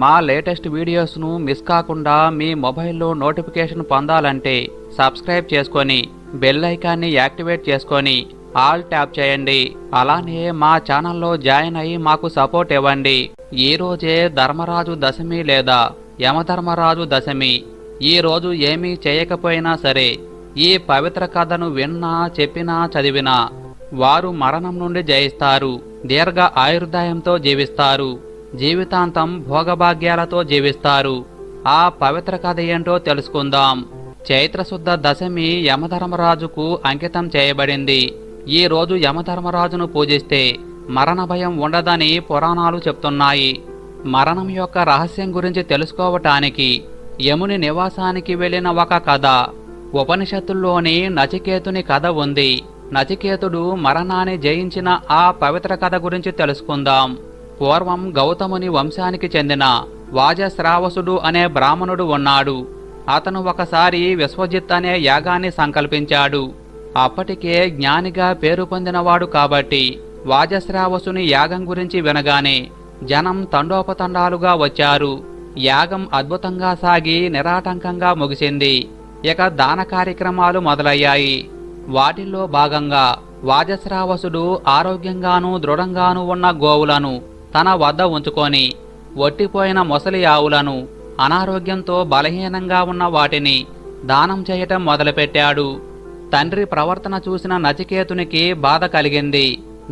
మా latest వీడియోస్ను miss కాకుండా మీ మొబైల్లో నోటిఫికేషన్ పొందాలంటే సబ్స్క్రైబ్ చేసుకొని బెల్ ఐకాన్ని యాక్టివేట్ చేసుకొని ఆల్ ట్యాప్ చేయండి. అలానే మా ఛానల్లో జాయిన్ అయ్యి మాకు సపోర్ట్ ఇవ్వండి. ఈ రోజే ధర్మరాజు దశమి లేదా యమధర్మరాజు దశమి. ఈ రోజు ఏమీ చేయకపోయినా సరే ఈ పవిత్ర కథను విన్నా చెప్పినా చదివినా వారు మరణం నుండి జయిస్తారు. దీర్ఘ ఆయుర్దాయంతో జీవిస్తారు. జీవితాంతం భోగభాగ్యాలతో జీవిస్తారు. ఆ పవిత్ర కథ ఏంటో తెలుసుకుందాం. చైత్రశుద్ధ దశమి యమధర్మరాజుకు అంకితం చేయబడింది. ఈ రోజు యమధర్మరాజును పూజిస్తే మరణ భయం ఉండదని పురాణాలు చెప్తున్నాయి. మరణం యొక్క రహస్యం గురించి తెలుసుకోవటానికి యముని నివాసానికి వెళ్ళిన ఒక కథ. ఉపనిషత్తుల్లోని నచికేతుని కథ ఉంది. నచికేతుడు మరణాన్ని జయించిన ఆ పవిత్ర కథ గురించి తెలుసుకుందాం. పూర్వం గౌతముని వంశానికి చెందిన వాజశ్రావసుడు అనే బ్రాహ్మణుడు ఉన్నాడు. అతను ఒకసారి విశ్వజిత్ అనే యాగాన్ని సంకల్పించాడు. అప్పటికే జ్ఞానిగా పేరు పొందినవాడు కాబట్టి వాజశ్రావసుని యాగం గురించి వినగానే జనం తండోపతండాలుగా వచ్చారు. యాగం అద్భుతంగా సాగి నిరాటంకంగా ముగిసింది. ఇక దాన కార్యక్రమాలు మొదలయ్యాయి. వాటిల్లో భాగంగా వాజశ్రావసుడు ఆరోగ్యంగానూ దృఢంగానూ ఉన్న గోవులను తన వద్ద ఉంచుకొని ఒట్టిపోయిన మొసలి ఆవులను అనారోగ్యంతో బలహీనంగా ఉన్న వాటిని దానం చేయటం మొదలుపెట్టాడు. తండ్రి ప్రవర్తన చూసిన నచికేతునికి బాధ కలిగింది.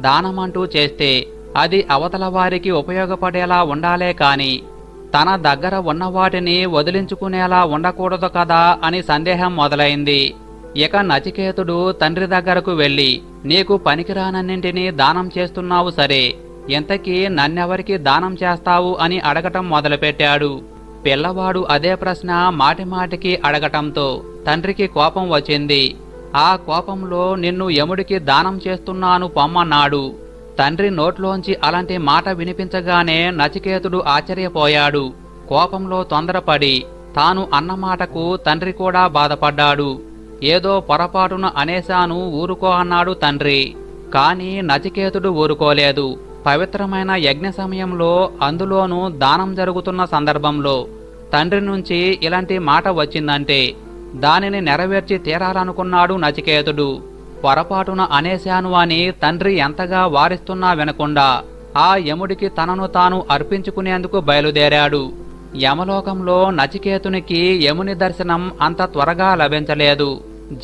దానమంటూ చేస్తే అది అవతల వారికి ఉపయోగపడేలా ఉండాలే కాని తన దగ్గర ఉన్న వాటిని వదిలించుకునేలా ఉండకూడదు కదా అని సందేహం మొదలైంది. ఇక నచికేతుడు తండ్రి దగ్గరకు వెళ్ళి నీకు పనికిరానన్నింటినీ దానం చేస్తున్నావు సరే ఇంతకీ నన్నెవరికి దానం చేస్తావు అని అడగటం మొదలుపెట్టాడు. పిల్లవాడు అదే ప్రశ్న మాటిమాటికి అడగటంతో తండ్రికి కోపం వచ్చింది. ఆ కోపంలో నిన్ను యముడికి దానం చేస్తున్నాను పొమ్మన్నాడు. తండ్రి నోట్లోంచి అలాంటి మాట వినిపించగానే నచికేతుడు ఆశ్చర్యపోయాడు. కోపంలో తొందరపడి తాను అన్నమాటకు తండ్రి కూడా బాధపడ్డాడు. ఏదో పొరపాటున అనేశాను ఊరుకో అన్నాడు తండ్రి. కాని నచికేతుడు ఊరుకోలేదు. పవిత్రమైన యజ్ఞ సమయంలో అందులోనూ దానం జరుగుతున్న సందర్భంలో తండ్రి నుంచి ఇలాంటి మాట వచ్చిందంటే దానిని నెరవేర్చి తీరాలనుకున్నాడు నచికేతుడు. పొరపాటున అనేశాను అని తండ్రి ఎంతగా వారిస్తున్నా వినకుండా ఆ యముడికి తనను తాను అర్పించుకునేందుకు బయలుదేరాడు. యమలోకంలో నచికేతునికి యముని దర్శనం అంత త్వరగా లభించలేదు.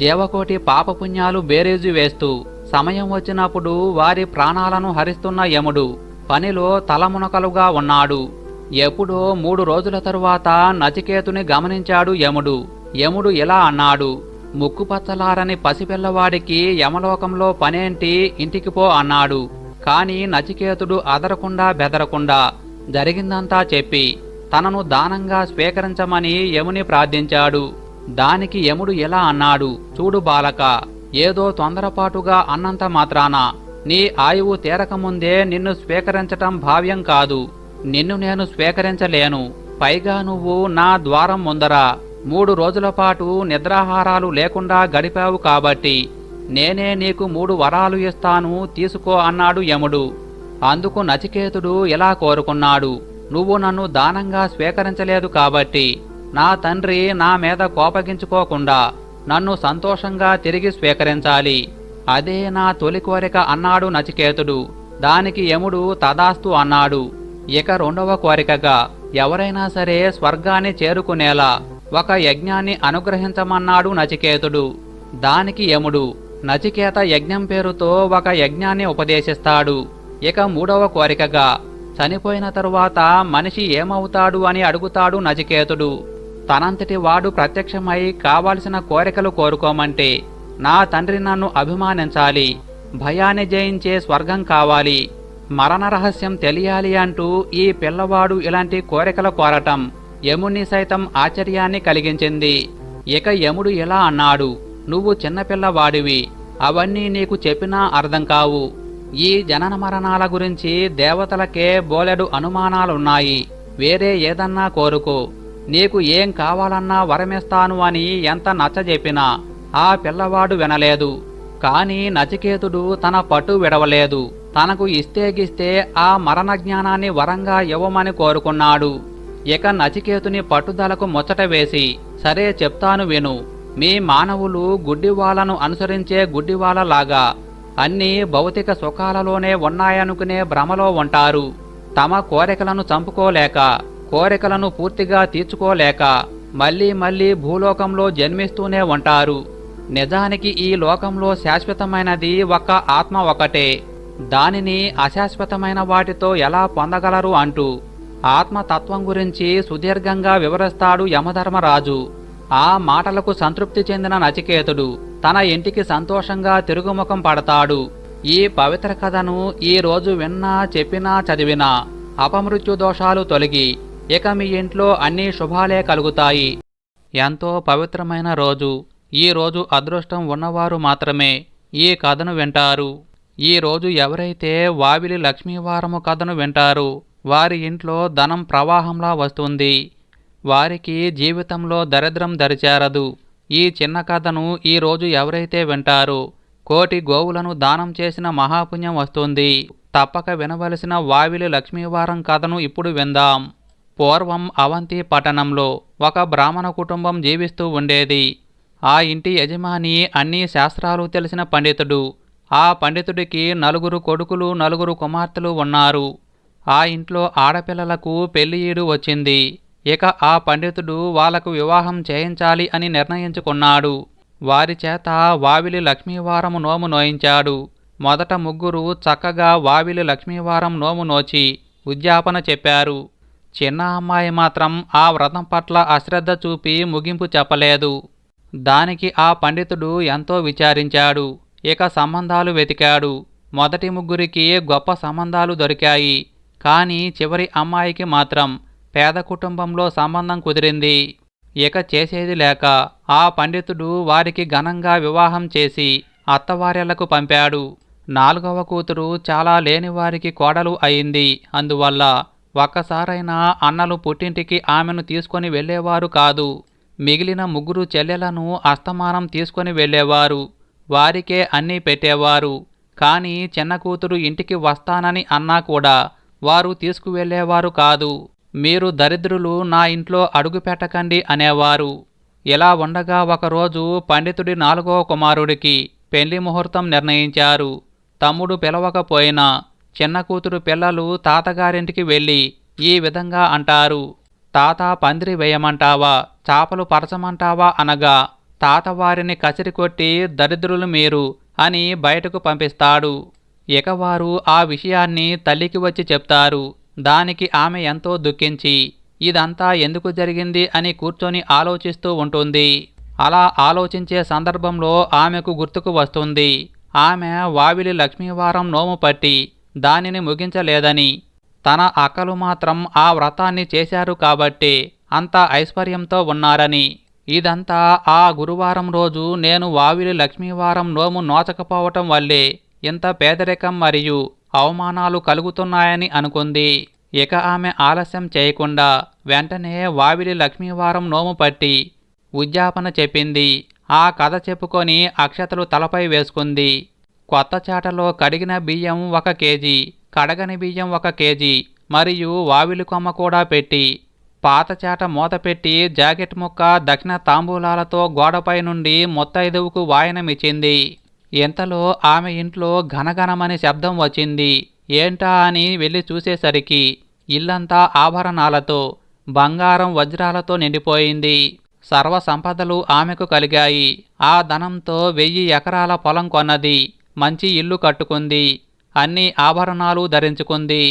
జీవకోటి పాపపుణ్యాలు బేరీజు వేస్తూ సమయం వచ్చినప్పుడు వారి ప్రాణాలను హరిస్తున్న యముడు పనిలో తలమునకలుగా ఉన్నాడు. ఎప్పుడో మూడు రోజుల తరువాత నచికేతుని గమనించాడు యముడు. యముడు ఇలా అన్నాడు ముక్కుపచ్చలారని పసిపిల్లవాడికి యమలోకంలో పనేంటి? ఇంటికి పో అన్నాడు. కాని నచికేతుడు అదరకుండా బెదరకుండా జరిగిందంతా చెప్పి తనను దానంగా స్వీకరించమని యముని ప్రార్థించాడు. దానికి యముడు ఎలా అన్నాడు చూడు బాలక ఏదో తొందరపాటుగా అన్నంత మాత్రాన. నీ ఆయువు తీరకముందే నిన్ను స్వీకరించటం భావ్యం కాదు. నిన్ను నేను స్వీకరించలేను. పైగా నువ్వు నా ద్వారం ముందర. మూడు రోజుల పాటు నిద్రాహారాలు లేకుండా గడిపావు కాబట్టి. నేనే నీకు మూడు వరాలు ఇస్తాను తీసుకో అన్నాడు యముడు. అందుకు నచికేతుడు ఇలా కోరుకున్నాడు. నువ్వు నన్ను దానంగా స్వీకరించలేదు కాబట్టి. నా తండ్రి నా మీద కోపగించుకోకుండా. నన్ను సంతోషంగా తిరిగి స్వీకరించాలి. అదే నా తొలి కోరిక అన్నాడు నచికేతుడు. దానికి యముడు తదాస్తు అన్నాడు. ఇక రెండవ కోరికగా ఎవరైనా సరే స్వర్గాన్ని చేరుకునేలా ఒక యజ్ఞాన్ని అనుగ్రహించమన్నాడు నచికేతుడు. దానికి యముడు నచికేత యజ్ఞం పేరుతో ఒక యజ్ఞాన్ని ఉపదేశిస్తాడు. ఇక మూడవ కోరికగా చనిపోయిన తరువాత మనిషి ఏమవుతాడు అని అడుగుతాడు నచికేతుడు. తనంతటి వాడు ప్రత్యక్షమై కావాల్సిన కోరికలు కోరుకోమంటే నా తండ్రి నన్ను అభిమానించాలి భయాన్ని జయించే స్వర్గం కావాలి మరణ రహస్యం తెలియాలి అంటూ ఈ పిల్లవాడు ఇలాంటి కోరికలు కోరటం యముని సైతం ఆశ్చర్యాన్ని కలిగించింది. ఇక యముడు ఇలా అన్నాడు నువ్వు చిన్నపిల్లవాడివి అవన్నీ నీకు చెప్పినా అర్థం కావు. ఈ జనన మరణాల గురించి దేవతలకే బోలెడు అనుమానాలున్నాయి వేరే ఏదన్నా కోరుకో. నీకు ఏం కావాలన్నా వరమిస్తాను అని ఎంత నచ్చజెప్పినా ఆ పిల్లవాడు వినలేదు. కాని నచికేతుడు తన పట్టు విడవలేదు. తనకు ఇస్తే గిస్తే ఆ మరణ జ్ఞానాన్ని వరంగా ఇవ్వమని కోరుకున్నాడు. ఇక నచికేతుని పట్టుదలకు ముచ్చట వేసి సరే చెప్తాను విను మీ మానవులు గుడ్డివాళ్ళను అనుసరించే గుడ్డివాళ్ళలాగా అన్నీ భౌతిక సుఖాలలోనే ఉన్నాయనుకునే భ్రమలో ఉంటారు. తమ కోరికలను చంపుకోలేక కోరికలను పూర్తిగా తీర్చుకోలేక మళ్ళీ మళ్ళీ భూలోకంలో జన్మిస్తూనే ఉంటారు. నిజానికి ఈ లోకంలో శాశ్వతమైనది ఒక్క ఆత్మ ఒకటే. దానిని అశాశ్వతమైన వాటితో ఎలా పొందగలరు అంటూ ఆత్మతత్వం గురించి సుదీర్ఘంగా వివరిస్తాడు యమధర్మరాజు. ఆ మాటలకు సంతృప్తి చెందిన నచికేతుడు తన ఇంటికి సంతోషంగా తిరుగుముఖం పడతాడు. ఈ పవిత్ర కథను ఈ రోజు విన్నా చెప్పినా చదివినా అపమృత్యు దోషాలు తొలగి ఇక మీ ఇంట్లో అన్ని శుభాలే కలుగుతాయి. ఎంతో పవిత్రమైన రోజు. ఈ రోజు అదృష్టం ఉన్నవారు మాత్రమే ఈ కథను వింటారు. ఈ రోజు ఎవరైతే వావిలి లక్ష్మీవారము కథను వింటారు వారి ఇంట్లో ధనం ప్రవాహంలా వస్తుంది. వారికి జీవితంలో దరిద్రం దరిచేరదు. ఈ చిన్న కథను ఈ రోజు ఎవరైతే వింటారో కోటి గోవులను దానం చేసిన మహాపుణ్యం వస్తుంది. తప్పక వినవలసిన వావిలి లక్ష్మీవారం కథను ఇప్పుడు విందాం. పూర్వం అవంతి పట్టణంలో ఒక బ్రాహ్మణ కుటుంబం జీవిస్తూ ఉండేది. ఆ ఇంటి యజమాని అన్ని శాస్త్రాలు తెలిసిన పండితుడు. ఆ పండితుడికి నలుగురు కొడుకులు నలుగురు కుమార్తెలు ఉన్నారు. ఆ ఇంట్లో ఆడపిల్లలకు పెళ్ళి వచ్చింది. ఇక ఆ పండితుడు వాళ్ళకు వివాహం చేయించాలి అని నిర్ణయించుకున్నాడు. వారి చేత వావిలి లక్ష్మీవారం నోము నోయించాడు. మొదట ముగ్గురు చక్కగా వావిలి లక్ష్మీవారం నోము నోచి ఉద్యాపన చెప్పారు. చిన్న అమ్మాయి మాత్రం ఆ వ్రతం పట్ల అశ్రద్ధ చూపి ముగింపు చెప్పలేదు. దానికి ఆ పండితుడు ఎంతో విచారించాడు. ఇక సంబంధాలు వెతికాడు. మొదటి ముగ్గురికి గొప్ప సంబంధాలు దొరికాయి. కానీ చివరి అమ్మాయికి మాత్రం పేద కుటుంబంలో సంబంధం కుదిరింది. ఇక చేసేది లేక ఆ పండితుడు వారికి ఘనంగా వివాహం చేసి అత్తవార్యలకు పంపాడు. నాలుగవ కూతురు చాలా లేనివారికి కోడలు అయింది. అందువల్ల ఒక్కసారైనా అన్నలు పుట్టింటికి ఆమెను తీసుకొని వెళ్ళేవారు కాదు. మిగిలిన ముగ్గురు చెల్లెలను అస్తమానం తీసుకొని వెళ్ళేవారు. వారికే అన్నీ పెట్టేవారు. కానీ చిన్న కూతురు ఇంటికి వస్తానని అన్నా కూడా వారు తీసుకువెళ్ళేవారు కాదు. మీరు దరిద్రులు నా ఇంట్లో అడుగు పెట్టకండి అనేవారు. ఇలా ఉండగా ఒకరోజు పండితుడి నాలుగో కుమారుడికి పెళ్ళి ముహూర్తం నిర్ణయించారు. తమ్ముడు పిలవకపోయినా చిన్న కూతురు పిల్లలు తాతగారింటికి వెళ్ళి ఈ విధంగా అంటారు. తాత పందిరి వేయమంటావా చాపలు పరచమంటావా అనగా తాత వారిని కసిరి కొట్టి దరిద్రులు మీరు అని బయటకు పంపిస్తాడు. ఇక వారు ఆ విషయాన్ని తల్లికి వచ్చి చెప్తారు. దానికి ఆమె ఎంతో దుఃఖించి ఇదంతా ఎందుకు జరిగింది అని కూర్చొని ఆలోచిస్తూ ఉంటుంది. అలా ఆలోచించే సందర్భంలో ఆమెకు గుర్తుకు వస్తుంది. ఆమె వావిలి లక్ష్మీవారం నోము పట్టి దానిని ముగించలేదని. తన అక్కలు మాత్రం ఆ వ్రతాన్ని చేశారు కాబట్టి అంత ఐశ్వర్యంతో ఉన్నారని. ఇదంతా ఆ గురువారం రోజు నేను వావిలి లక్ష్మీవారం నోము నోచకపోవటం వల్లే ఇంత పేదరికం మరియు అవమానాలు కలుగుతున్నాయని అనుకుంది. ఇక ఆమె ఆలస్యం చేయకుండా వెంటనే వావిలి లక్ష్మీవారం నోము పట్టి ఉద్యాపన చెప్పింది. ఆ కథ చెప్పుకొని అక్షతలు తలపై వేసుకుంది. కొత్త చాటలో కడిగిన బియ్యం ఒక కేజీ కడగని బియ్యం ఒక కేజీ మరియు వావిలి కొమ్మ కూడా పెట్టి పాత చాట మూత పెట్టి జాకెట్ ముక్క దక్షిణ తాంబూలాలతో గోడపై నుండి మొత్తైదువుకు వాయనమిచ్చింది. ఇంతలో ఆమె ఇంట్లో ఘనఘనమని శబ్దం వచ్చింది. ఏంటా అని వెళ్ళి చూసేసరికి ఇల్లంతా ఆభరణాలతో బంగారం వజ్రాలతో నిండిపోయింది. సర్వ సంపదలు ఆమెకు కలిగాయి. ఆ ధనంతో వెయ్యి ఎకరాల పొలం కొన్నది. మంచి ఇల్లు కట్టుకుంది. అన్ని ఆభరణాలు ధరించుకుంది.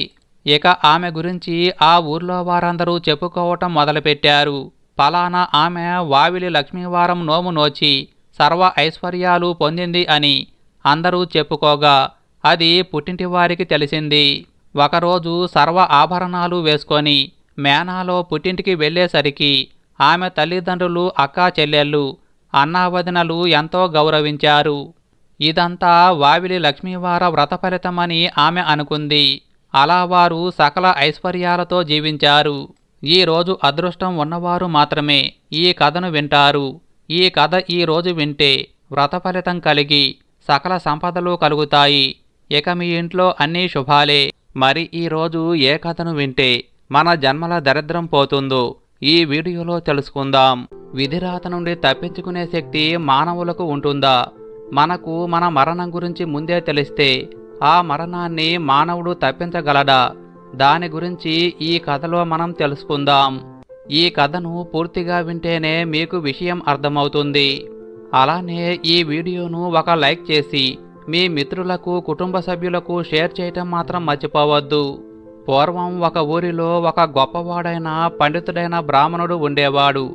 ఇక ఆమె గురించి ఆ ఊర్లో వారందరూ చెప్పుకోవటం మొదలుపెట్టారు. పలానా ఆమె వావిలి లక్ష్మీవారం నోము నోచి సర్వ ఐశ్వర్యాలు పొందింది అని అందరూ చెప్పుకోగా అది పుట్టింటి వారికి తెలిసింది. ఒకరోజు సర్వ ఆభరణాలు వేసుకొని మేనాలో పుట్టింటికి వెళ్ళేసరికి ఆమె తల్లిదండ్రులు అక్కా చెల్లెళ్ళు అన్నావదినలు ఎంతో గౌరవించారు. ఇదంతా వావిలి లక్ష్మీవార వ్రత ఫలితమని ఆమె అనుకుంది. అలా వారు సకల ఐశ్వర్యాలతో జీవించారు. ఈ రోజు అదృష్టం ఉన్నవారు మాత్రమే. ఈ కథను వింటారు. ఈ కథ ఈ రోజు వింటే వ్రత ఫలితం కలిగి సకల సంపదలు కలుగుతాయి. ఇక మీ ఇంట్లో అన్నీ శుభాలే. మరి ఈరోజు ఏ కథను వింటే మన జన్మల దరిద్రం పోతుందో ఈ వీడియోలో తెలుసుకుందాం. విధిరాత నుండి తప్పించుకునే శక్తి మానవులకు ఉంటుందా? మనకు మన మరణం గురించి ముందే తెలిస్తే ఆ మరణాన్ని మానవుడు తప్పించగలడా? దాని గురించి ఈ కథలో మనం తెలుసుకుందాం. ఈ కథను పూర్తిగా వింటేనే మీకు విషయం అర్థమవుతుంది. అలానే ఈ వీడియోను ఒక లైక్ చేసి మీ మిత్రులకు కుటుంబ సభ్యులకు షేర్ చేయటం మాత్రం మర్చిపోవద్దు. పూర్వం ఒక ఊరిలో ఒక గొప్పవాడైన పండితుడైన బ్రాహ్మణుడు ఉండేవాడు.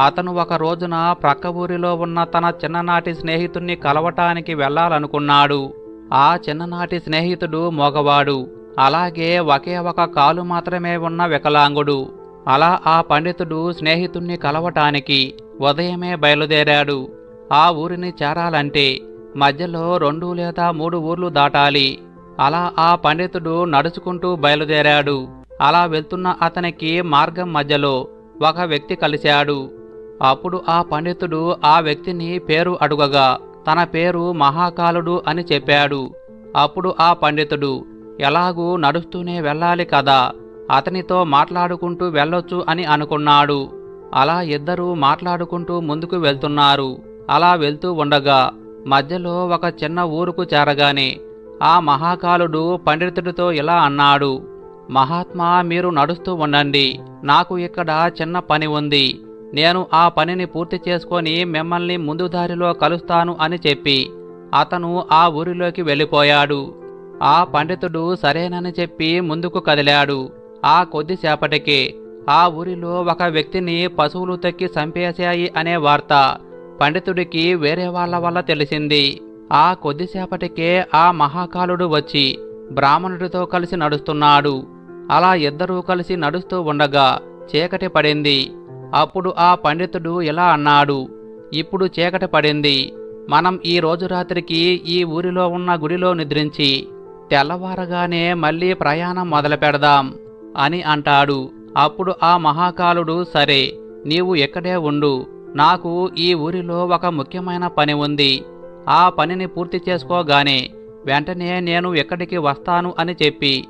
అతను ఒక రోజున ప్రక్క ఊరిలో ఉన్న తన చిన్ననాటి స్నేహితుణ్ణి కలవటానికి వెళ్ళాలనుకున్నాడు. ఆ చిన్ననాటి స్నేహితుడు మగవాడు. అలాగే ఒకే ఒక కాలు మాత్రమే ఉన్న వికలాంగుడు. అలా ఆ పండితుడు స్నేహితుణ్ణి కలవటానికి ఉదయమే బయలుదేరాడు. ఆ ఊరిని చేరాలంటే మధ్యలో రెండు లేదా మూడు ఊర్లు దాటాలి. అలా ఆ పండితుడు నడుచుకుంటూ బయలుదేరాడు. అలా వెళ్తున్న అతనికి మార్గం మధ్యలో ఒక వ్యక్తి కలిశాడు. అప్పుడు ఆ పండితుడు ఆ వ్యక్తిని పేరు అడుగగా తన పేరు మహాకాలుడు అని చెప్పాడు. అప్పుడు ఆ పండితుడు ఎలాగూ నడుస్తూనే వెళ్ళాలి కదా అతనితో మాట్లాడుకుంటూ వెళ్ళొచ్చు అని అనుకున్నాడు. అలా ఇద్దరూ మాట్లాడుకుంటూ ముందుకు వెళ్తున్నారు. అలా వెళ్తూ ఉండగా మధ్యలో ఒక చిన్న ఊరుకు చేరగానే ఆ మహాకాలుడు పండితుడితో ఇలా అన్నాడు మహాత్మా మీరు నడుస్తూ ఉండండి. నాకు ఇక్కడ చిన్న పని ఉంది. నేను ఆ పనిని పూర్తి చేసుకొని మిమ్మల్ని ముందు దారిలో కలుస్తాను అని చెప్పి అతను ఆ ఊరిలోకి వెళ్ళిపోయాడు. ఆ పండితుడు సరేనని చెప్పి ముందుకు కదిలాడు. ఆ కొద్దిసేపటికే ఆ ఊరిలో ఒక వ్యక్తిని పశువులు తక్కి చంపేశాయి అనే వార్త పండితుడికి వేరే వాళ్ళ వల్ల తెలిసింది. ఆ కొద్దిసేపటికే ఆ మహాకాలుడు వచ్చి బ్రాహ్మణుడితో కలిసి నడుస్తున్నాడు. అలా ఇద్దరూ కలిసి నడుస్తూ ఉండగా చీకటి పడింది. అప్పుడు ఆ పండితుడు ఇలా అన్నాడు ఇప్పుడు చీకటి పడింది. మనం ఈ రోజు రాత్రికి ఈ ఊరిలో ఉన్న గుడిలో నిద్రించి తెల్లవారగానే మళ్ళీ ప్రయాణం మొదలు పెడదాం అని అంటాడు. అప్పుడు ఆ మహాకాలుడు సరే నీవు ఎక్కడే ఉండు. నాకు ఈ ఊరిలో ఒక ముఖ్యమైన పని ఉంది. ఆ పనిని పూర్తి చేసుకోగానే వెంటనే నేను ఎక్కడికి వస్తాను అని చెప్పి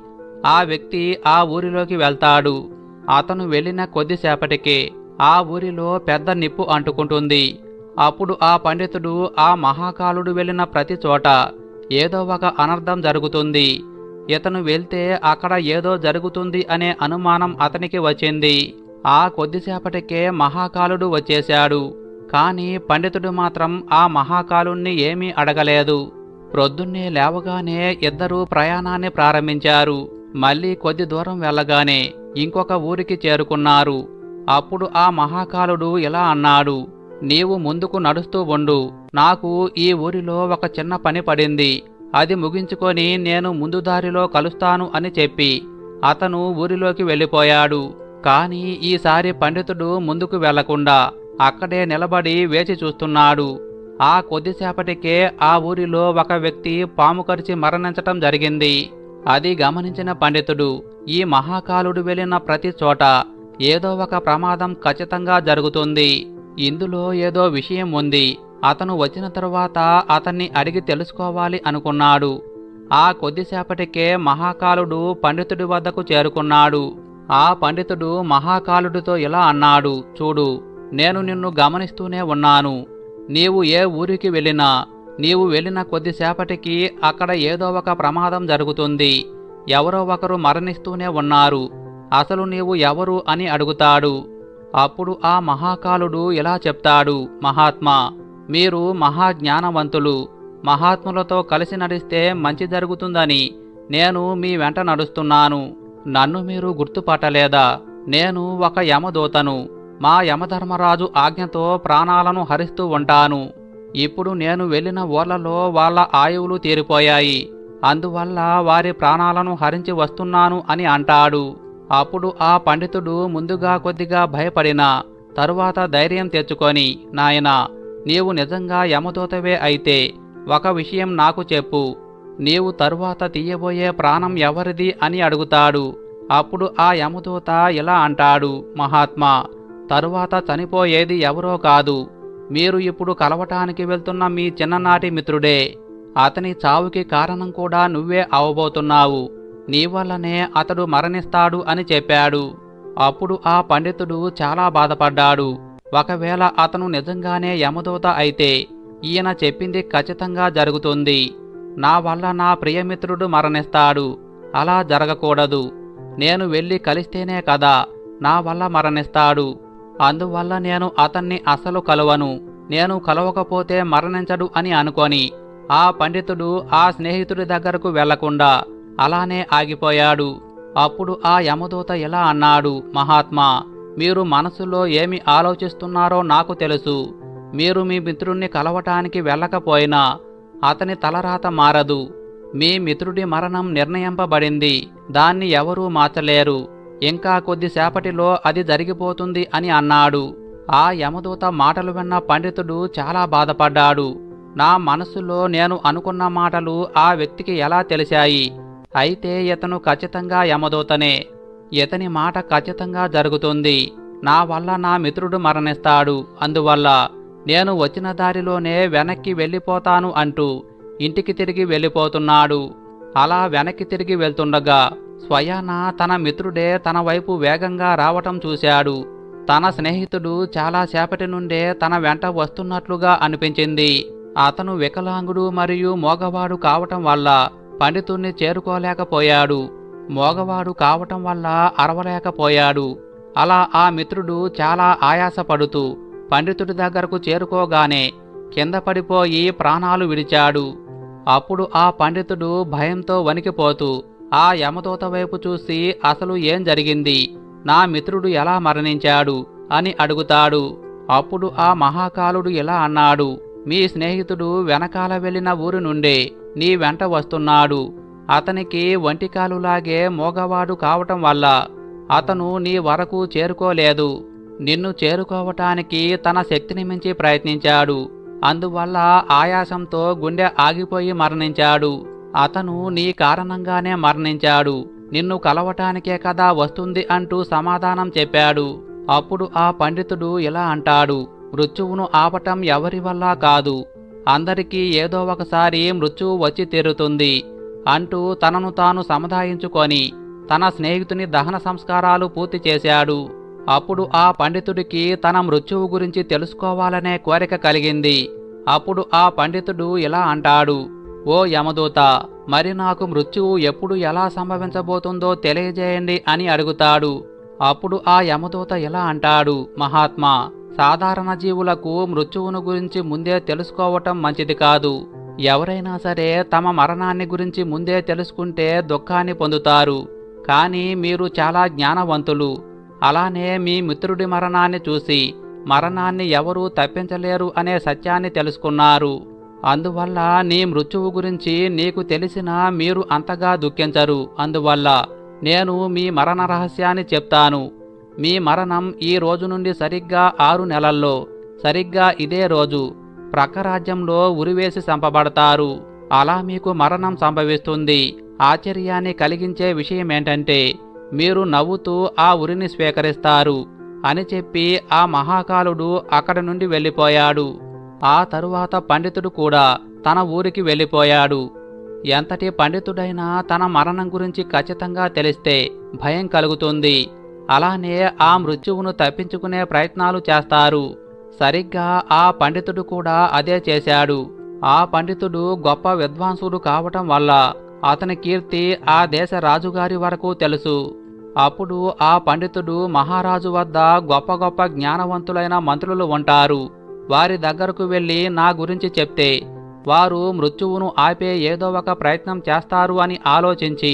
ఆ వ్యక్తి ఆ ఊరిలోకి వెళ్తాడు. అతను వెళ్ళిన కొద్దిసేపటికే ఆ ఊరిలో పెద్ద నిప్పు అంటుకుంటుంది. అప్పుడు ఆ పండితుడు ఆ మహాకాలుడు వెళ్ళిన ప్రతి చోట ఏదో ఒక అనర్థం జరుగుతుంది. ఇతను వెళ్తే అక్కడ ఏదో జరుగుతుంది అనే అనుమానం అతనికి వచ్చింది. ఆ కొద్దిసేపటికే మహాకాలుడు వచ్చేశాడు. కానీ పండితుడు మాత్రం ఆ మహాకాలుణ్ణి ఏమీ అడగలేదు. ప్రొద్దున్నే లేవగానే ఇద్దరూ ప్రయాణాన్ని ప్రారంభించారు. మళ్ళీ కొద్ది దూరం వెళ్ళగానే ఇంకొక ఊరికి చేరుకున్నారు. అప్పుడు ఆ మహాకాలుడు ఇలా అన్నాడు నీవు ముందుకు నడుస్తూ ఉండు. నాకు ఈ ఊరిలో ఒక చిన్న పని పడింది. అది ముగించుకొని నేను ముందు దారిలో కలుస్తాను అని చెప్పి అతను ఊరిలోకి వెళ్ళిపోయాడు. కాని ఈసారి పండితుడు ముందుకు వెళ్ళకుండా అక్కడే నిలబడి వేచి చూస్తున్నాడు. ఆ కొద్దిసేపటికే ఆ ఊరిలో ఒక వ్యక్తి పాము కరిచి మరణించటం జరిగింది. అది గమనించిన పండితుడు ఈ మహాకాలుడు వెళ్ళిన ప్రతి చోట ఏదో ఒక ప్రమాదం ఖచ్చితంగా జరుగుతుంది. ఇందులో ఏదో విషయం ఉంది. అతను వచ్చిన తరువాత అతన్ని అడిగి తెలుసుకోవాలి అనుకున్నాడు. ఆ కొద్దిసేపటికే మహాకాలుడు పండితుడి వద్దకు చేరుకున్నాడు. ఆ పండితుడు మహాకాలుడితో ఇలా అన్నాడు చూడు నేను నిన్ను గమనిస్తూనే ఉన్నాను. నీవు ఏ ఊరికి వెళ్ళినా నీవు వెళ్ళిన కొద్దిసేపటికి అక్కడ ఏదో ఒక ప్రమాదం జరుగుతుంది. ఎవరో ఒకరు మరణిస్తూనే ఉన్నారు. అసలు నీవు ఎవరు అని అడుగుతాడు. అప్పుడు ఆ మహాకాలుడు ఇలా చెప్తాడు మహాత్మా మీరు మహాజ్ఞానవంతులు. మహాత్ములతో కలిసి నడిస్తే మంచి జరుగుతుందని నేను మీ వెంట నడుస్తున్నాను. నన్ను మీరు గుర్తుపట్టలేదా? నేను ఒక యమదూతను. మా యమధర్మరాజు ఆజ్ఞతో ప్రాణాలను హరిస్తూ ఉంటాను. ఇప్పుడు నేను వెళ్ళిన ఊర్లలో వాళ్ళ ఆయువులు తీరిపోయాయి. అందువల్ల వారి ప్రాణాలను హరించి వస్తున్నాను అని అంటాడు. అప్పుడు ఆ పండితుడు ముందుగా కొద్దిగా భయపడినా తరువాత ధైర్యం తెచ్చుకొని నాయనా నీవు నిజంగా యమదూతవే అయితే ఒక విషయం నాకు చెప్పు. నీవు తరువాత తీయబోయే ప్రాణం ఎవరిది అని అడుగుతాడు. అప్పుడు ఆ యమదూత ఇలా అంటాడు మహాత్మా తరువాత చనిపోయేది ఎవరో కాదు. మీరు ఇప్పుడు కలవటానికి వెళ్తున్న మీ చిన్ననాటి మిత్రుడే. అతని చావుకి కారణం కూడా నువ్వే అవబోతున్నావు. నీ వల్లనే అతడు మరణిస్తాడు అని చెప్పాడు. అప్పుడు ఆ పండితుడు చాలా బాధపడ్డాడు. ఒకవేళ అతను నిజంగానే యమదూత అయితే ఈయన చెప్పింది ఖచ్చితంగా జరుగుతుంది. నా వల్ల నా ప్రియమిత్రుడు మరణిస్తాడు. అలా జరగకూడదు. నేను వెళ్ళి కలిస్తేనే కదా నా వల్ల మరణిస్తాడు. అందువల్ల నేను అతన్ని అసలు కలవను. నేను కలవకపోతే మరణించడు అని అనుకొని ఆ పండితుడు ఆ స్నేహితుడి దగ్గరకు వెళ్ళకుండా అలానే ఆగిపోయాడు. అప్పుడు ఆ యమదూత ఇలా అన్నాడు మహాత్మా మీరు మనసులో ఏమి ఆలోచిస్తున్నారో నాకు తెలుసు. మీరు మీ మిత్రుణ్ణి కలవటానికి వెళ్ళకపోయినా అతని తలరాత మారదు. మీ మిత్రుడి మరణం నిర్ణయింపబడింది. దాన్ని ఎవరూ మార్చలేరు. ఇంకా కొద్దిసేపటిలో అది జరిగిపోతుంది అని అన్నాడు. ఆ యమదూత మాటలు విన్న పండితుడు చాలా బాధపడ్డాడు. నా మనసులో నేను అనుకున్న మాటలు ఆ వ్యక్తికి ఎలా తెలిశాయి? అయితే ఇతను ఖచ్చితంగా యమదూతనే. ఇతని మాట ఖచ్చితంగా జరుగుతుంది. నా వల్ల నా మిత్రుడు మరణిస్తాడు. అందువల్ల నేను వచ్చిన దారిలోనే వెనక్కి వెళ్ళిపోతాను అంటూ ఇంటికి తిరిగి వెళ్ళిపోతున్నాడు. అలా వెనక్కి తిరిగి వెళ్తుండగా స్వయాన తన మిత్రుడే తన వైపు వేగంగా రావటం చూశాడు. తన స్నేహితుడు చాలా సేపటి నుండే తన వెంట వస్తున్నట్లుగా అనిపించింది. అతను వికలాంగుడు మరియు మోగవాడు కావటం వల్ల పండితుణ్ణి చేరుకోలేకపోయాడు. మోగవాడు కావటం వల్ల అరవలేకపోయాడు. అలా ఆ మిత్రుడు చాలా ఆయాసపడుతూ పండితుడి దగ్గరకు చేరుకోగానే కింద పడిపోయి ప్రాణాలు విడిచాడు. అప్పుడు ఆ పండితుడు భయంతో వణికిపోతూ ఆ యమదూత వైపు చూసి అసలు ఏం జరిగింది? నా మిత్రుడు ఎలా మరణించాడు? అని అడుగుతాడు. అప్పుడు ఆ మహాకాలుడు ఇలా అన్నాడు. మీ స్నేహితుడు వెనకాల వెళ్ళిన ఊరి నుండే నీ వెంట వస్తున్నాడు. అతనికి వంటికాలులాగే మోగవాడు కావటం వల్ల అతను నీ వరకు చేరుకోలేదు. నిన్ను చేరుకోవటానికి తన శక్తిని మించి ప్రయత్నించాడు. అందువల్ల ఆయాసంతో గుండె ఆగిపోయి మరణించాడు. అతను నీ కారణంగానే మరణించాడు. నిన్ను కలవటానికే కదా వస్తుంది అంటూ సమాధానం చెప్పాడు. అప్పుడు ఆ పండితుడు ఇలా అంటాడు. మృత్యువును ఆపటం ఎవరి వల్ల కాదు. అందరికీ ఏదో ఒకసారి మృత్యువు వచ్చి తీరుతుంది అంటూ తనను తాను సముదాయించుకొని తన స్నేహితుని దహన సంస్కారాలు పూర్తి చేశాడు. అప్పుడు ఆ పండితుడికి తన మృత్యువు గురించి తెలుసుకోవాలనే కోరిక కలిగింది. అప్పుడు ఆ పండితుడు ఇలా అంటాడు ఓ యమదూత మరి నాకు మృత్యువు ఎప్పుడు ఎలా సంభవించబోతుందో తెలియజేయండి అని అడుగుతాడు. అప్పుడు ఆ యమదూత ఇలా అంటాడు మహాత్మా సాధారణ జీవులకు మృత్యువును గురించి ముందే తెలుసుకోవటం మంచిది కాదు. ఎవరైనా సరే తమ మరణాన్ని గురించి ముందే తెలుసుకుంటే దుఃఖాన్ని పొందుతారు. కానీ మీరు చాలా జ్ఞానవంతులు. అలానే మీ మిత్రుడి మరణాన్ని చూసి మరణాన్ని ఎవరూ తప్పించలేరు అనే సత్యాన్ని తెలుసుకున్నారు. అందువల్ల నీ మృత్యువు గురించి నీకు తెలిసినా మీరు అంతగా దుఃఖించరు. అందువల్ల నేను మీ మరణ రహస్యాన్ని చెప్తాను. మీ మరణం ఈ రోజు నుండి సరిగ్గా ఆరు నెలల్లో సరిగ్గా ఇదే రోజు ప్రక్కరాజ్యంలో ఉరివేసి చంపబడతారు. అలా మీకు మరణం సంభవిస్తుంది. ఆశ్చర్యాన్ని కలిగించే విషయమేంటంటే మీరు నవ్వుతూ ఆ ఉరిని స్వీకరిస్తారు అని చెప్పి ఆ మహాకాలుడు అక్కడి నుండి వెళ్ళిపోయాడు. ఆ తరువాత పండితుడు కూడా తన ఊరికి వెళ్ళిపోయాడు. ఎంతటి పండితుడైనా తన మరణం గురించి ఖచ్చితంగా తెలిస్తే భయం కలుగుతుంది. అలానే ఆ మృత్యువును తప్పించుకునే ప్రయత్నాలు చేస్తారు. సరిగ్గా ఆ పండితుడు కూడా అదే చేశాడు. ఆ పండితుడు గొప్ప విద్వాంసుడు కావటం వల్ల అతని కీర్తి ఆ దేశ రాజుగారి వరకు తెలుసు. అప్పుడు ఆ పండితుడు మహారాజు వద్ద గొప్ప గొప్ప జ్ఞానవంతులైన మంత్రులు ఉంటారు. వారి దగ్గరకు వెళ్ళి నా గురించి చెప్తే వారు మృత్యువును ఆపే ఏదో ఒక ప్రయత్నం చేస్తారు అని ఆలోచించి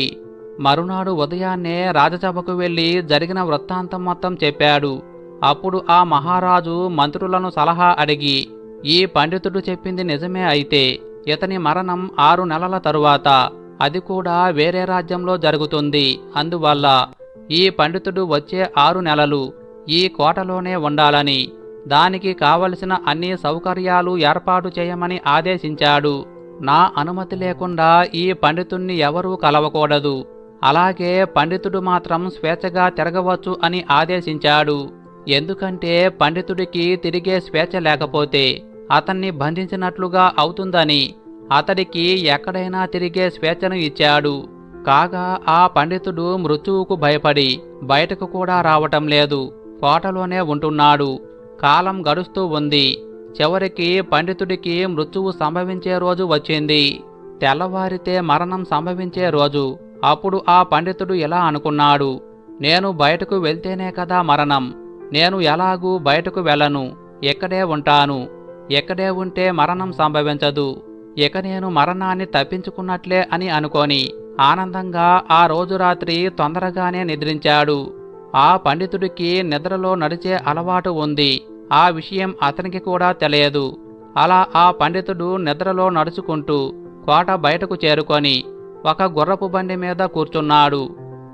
మరునాడు ఉదయాన్నే రాజసభకు వెళ్ళి జరిగిన వృత్తాంతం మొత్తం చెప్పాడు. అప్పుడు ఆ మహారాజు మంత్రులను సలహా అడిగి ఈ పండితుడు చెప్పింది నిజమే అయితే ఇతని మరణం ఆరు నెలల తరువాత అది కూడా వేరే రాజ్యంలో జరుగుతుంది. అందువల్ల ఈ పండితుడు వచ్చే ఆరు నెలలు ఈ కోటలోనే ఉండాలని దానికి కావలసిన అన్ని సౌకర్యాలు ఏర్పాటు చేయమని ఆదేశించాడు. నా అనుమతి లేకుండా ఈ పండితుణ్ణి ఎవరూ కలవకూడదు. అలాగే పండితుడు మాత్రం స్వేచ్ఛగా తిరగవచ్చు అని ఆదేశించాడు. ఎందుకంటే పండితుడికి తిరిగే స్వేచ్ఛ లేకపోతే అతన్ని బంధించినట్లుగా అవుతుందని అతడికి ఎక్కడైనా తిరిగే స్వేచ్ఛను ఇచ్చాడు. కాగా ఆ పండితుడు మృత్యువుకు భయపడి బయటకు కూడా రావటం లేదు. కోటలోనే ఉంటున్నాడు. కాలం గడుస్తూ ఉంది. చివరికి పండితుడికి మృత్యువు సంభవించే రోజు వచ్చింది. తెల్లవారితే మరణం సంభవించే రోజు అప్పుడు ఆ పండితుడు ఇలా అనుకున్నాడు? నేను బయటకు వెళ్తేనే కదా మరణం. నేను ఎలాగూ బయటకు వెళ్ళను. ఎక్కడే ఉంటాను. ఎక్కడే ఉంటే మరణం సంభవించదు. ఇక నేను మరణాన్ని తప్పించుకున్నట్లే అని అనుకొని ఆనందంగా ఆ రోజు రాత్రి తొందరగానే నిద్రించాడు. ఆ పండితుడికి నిద్రలో నడిచే అలవాటు ఉంది. ఆ విషయం అతనికి కూడా తెలియదు. అలా ఆ పండితుడు నిద్రలో నడుచుకుంటూ కోట బయటకు చేరుకొని ఒక గుర్రపు బండి మీద కూర్చున్నాడు.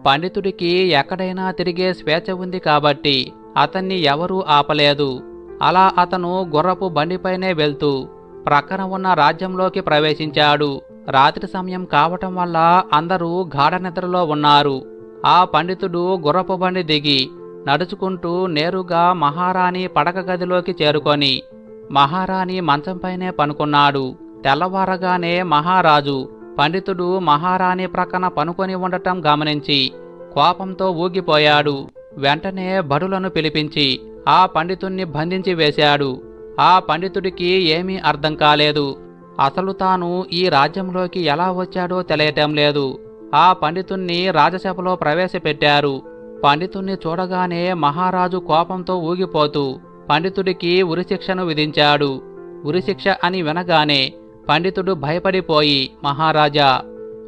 పండితుడికి ఎక్కడైనా తిరిగే స్వేచ్ఛ ఉంది కాబట్టి అతన్ని ఎవరూ ఆపలేదు. అలా అతను గుర్రపు బండిపైనే వెళ్తూ ప్రక్కన ఉన్న రాజ్యంలోకి ప్రవేశించాడు. రాత్రి సమయం కావటం వల్ల అందరూ గాఢ నిద్రలో ఉన్నారు. ఆ పండితుడు గుర్రపు బండి దిగి నడుచుకుంటూ నేరుగా మహారాణి పడక గదిలోకి చేరుకొని మహారాణి మంచంపైనే పనుకున్నాడు. తెల్లవారగానే మహారాజు పండితుడు మహారాణి ప్రక్కన పనుకొని ఉండటం గమనించి కోపంతో ఊగిపోయాడు. వెంటనే బడులను పిలిపించి ఆ పండితుణ్ణి బంధించి వేశాడు. ఆ పండితుడికి ఏమీ అర్థం కాలేదు. అసలు తాను ఈ రాజ్యంలోకి ఎలా వచ్చాడో తెలియటం లేదు. ఆ పండితుణ్ణి రాజసభలో ప్రవేశపెట్టారు. పండితుణ్ణి చూడగానే మహారాజు కోపంతో ఊగిపోతూ పండితుడికి ఉరిశిక్షను విధించాడు. ఉరిశిక్ష అని వినగానే పండితుడు భయపడిపోయి మహారాజా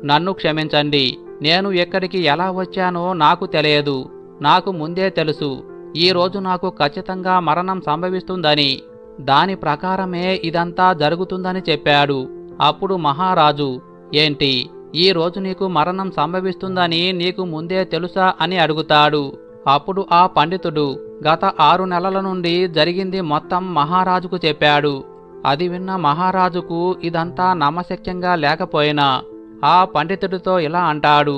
నన్ను క్షమించండి. నేను ఎక్కడికి ఎలా వచ్చానో నాకు తెలియదు. నాకు ముందే తెలుసు. ఈ రోజు నాకు ఖచ్చితంగా మరణం సంభవిస్తుందని. దాని ప్రకారమే ఇదంతా జరుగుతుందని చెప్పాడు. అప్పుడు మహారాజు ఏంటి? ఈ రోజు నీకు మరణం సంభవిస్తుందని నీకు ముందే తెలుసా? అని అడుగుతాడు. అప్పుడు ఆ పండితుడు గత ఆరు నెలల నుండి జరిగింది మొత్తం మహారాజుకు చెప్పాడు. అది విన్న మహారాజుకు ఇదంతా నమ్మశక్యంగా లేకపోయినా ఆ పండితుడితో ఇలా అంటాడు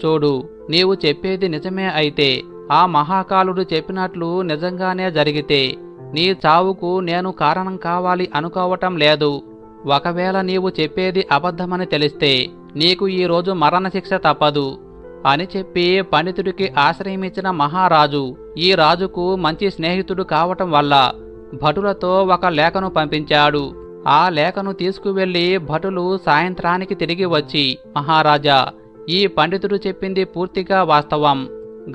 చూడు నీవు చెప్పేది నిజమే అయితే ఆ మహాకాలుడు చెప్పినట్లు నిజంగానే జరిగితే నీ చావుకు నేను కారణం కావాలి అనుకోవటం లేదు. ఒకవేళ నీవు చెప్పేది అబద్ధమని తెలిస్తే నీకు ఈరోజు మరణశిక్ష తప్పదు అని చెప్పి పండితుడికి ఆశ్రయమిచ్చిన మహారాజు ఈ రాజుకు మంచి స్నేహితుడు కావటం వల్ల భటులతో ఒక లేఖను పంపించాడు. ఆ లేఖను తీసుకువెళ్ళి భటులు సాయంత్రానికి తిరిగి వచ్చి మహారాజా ఈ పండితుడు చెప్పింది పూర్తిగా వాస్తవం.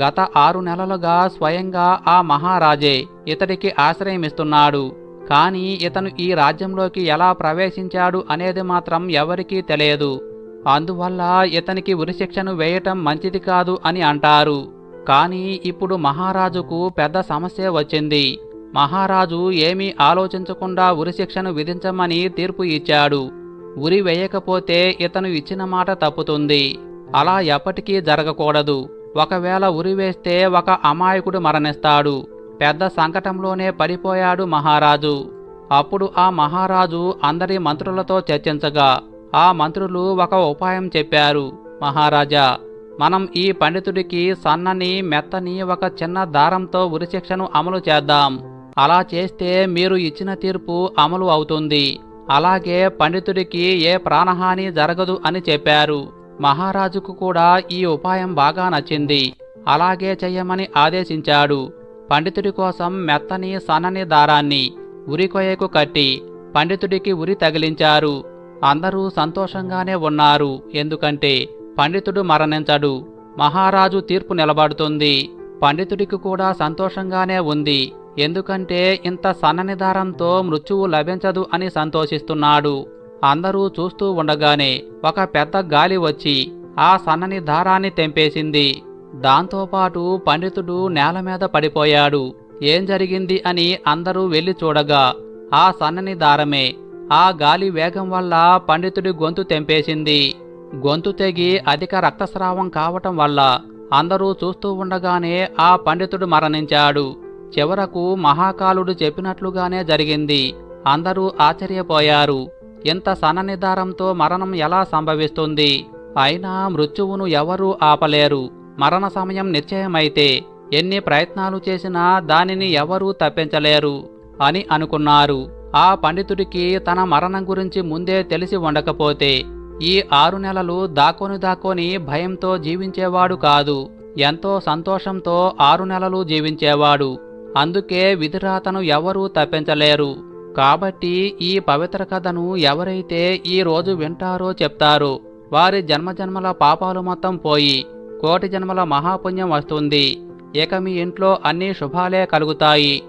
గత ఆరు నెలలుగా స్వయంగా ఆ మహారాజే ఇతడికి ఆశ్రయమిస్తున్నాడు. కానీ ఇతను ఈ రాజ్యంలోకి ఎలా ప్రవేశించాడు అనేది మాత్రం ఎవరికీ తెలియదు. అందువల్ల ఇతనికి ఉరిశిక్షను వేయటం మంచిది కాదు అని అంటారు. కానీ ఇప్పుడు మహారాజుకు పెద్ద సమస్య వచ్చింది. మహారాజు ఏమీ ఆలోచించకుండా ఉరిశిక్షను విధించమని తీర్పు ఇచ్చాడు. ఉరి వేయకపోతే ఇతను ఇచ్చిన మాట తప్పుతుంది. అలా ఎప్పటికీ జరగకూడదు. ఒకవేళ ఉరి వేస్తే ఒక అమాయకుడు మరణిస్తాడు. పెద్ద సంకటంలోనే పడిపోయాడు మహారాజు. అప్పుడు ఆ మహారాజు అందరి మంత్రులతో చర్చించగా ఆ మంత్రులు ఒక ఉపాయం చెప్పారు. మహారాజా మనం ఈ పండితుడికి సన్నని మెత్తని ఒక చిన్న దారంతో ఉరిశిక్షను అమలు చేద్దాం. అలా చేస్తే మీరు ఇచ్చిన తీర్పు అమలు అవుతుంది. అలాగే పండితుడికి ఏ ప్రాణహాని జరగదు అని చెప్పారు. మహారాజుకు కూడా ఈ ఉపాయం బాగా నచ్చింది. అలాగే చెయ్యమని ఆదేశించాడు. పండితుడి కోసం మెత్తని సన్నని దారాన్ని ఉరికొయ్యకు కట్టి పండితుడికి ఉరి తగిలించారు. అందరూ సంతోషంగానే ఉన్నారు. ఎందుకంటే పండితుడు మరణించడు. మహారాజు తీర్పు నిలబడుతుంది. పండితుడికి కూడా సంతోషంగానే ఉంది. ఎందుకంటే ఇంత సన్నని దారంతో మృత్యువు లభించదు అని సంతోషిస్తున్నాడు. అందరూ చూస్తూ ఉండగానే ఒక పెద్ద గాలి వచ్చి ఆ సన్నని దారాన్ని తెంపేసింది దాంతోపాటు పండితుడు నేల మీద పడిపోయాడు. ఏం జరిగింది అని అందరూ వెళ్ళి చూడగా ఆ సన్నని దారమే ఆ గాలి వేగం వల్ల పండితుడి గొంతు తెంపేసింది. గొంతు తెగి అధిక రక్తస్రావం కావటం వల్ల అందరూ చూస్తూ ఉండగానే ఆ పండితుడు మరణించాడు. చివరకు మహాకాలుడు చెప్పినట్లుగానే జరిగింది. అందరూ ఆశ్చర్యపోయారు. ఇంత సన్ననిదారంతో మరణం ఎలా సంభవిస్తుంది? అయినా మృత్యువును ఎవరూ ఆపలేరు. మరణ సమయం నిశ్చయమైతే ఎన్ని ప్రయత్నాలు చేసినా దానిని ఎవరూ తప్పించలేరు అని అనుకున్నారు. ఆ పండితుడికి తన మరణం గురించి ముందే తెలిసి ఉండకపోతే ఈ ఆరు నెలలు దాక్కొని దాక్కొని భయంతో జీవించేవాడు కాదు. ఎంతో సంతోషంతో ఆరు నెలలు జీవించేవాడు. అందుకే విధిరాతను ఎవరూ తప్పించలేరు. కాబట్టి ఈ పవిత్ర కథను ఎవరైతే ఈ రోజు వింటారో చెప్తారో. వారి జన్మజన్మల పాపాలు మొత్తం పోయి కోటి జన్మల మహాపుణ్యం వస్తుంది. ఇక మీ ఇంట్లో అన్ని శుభాలే కలుగుతాయి.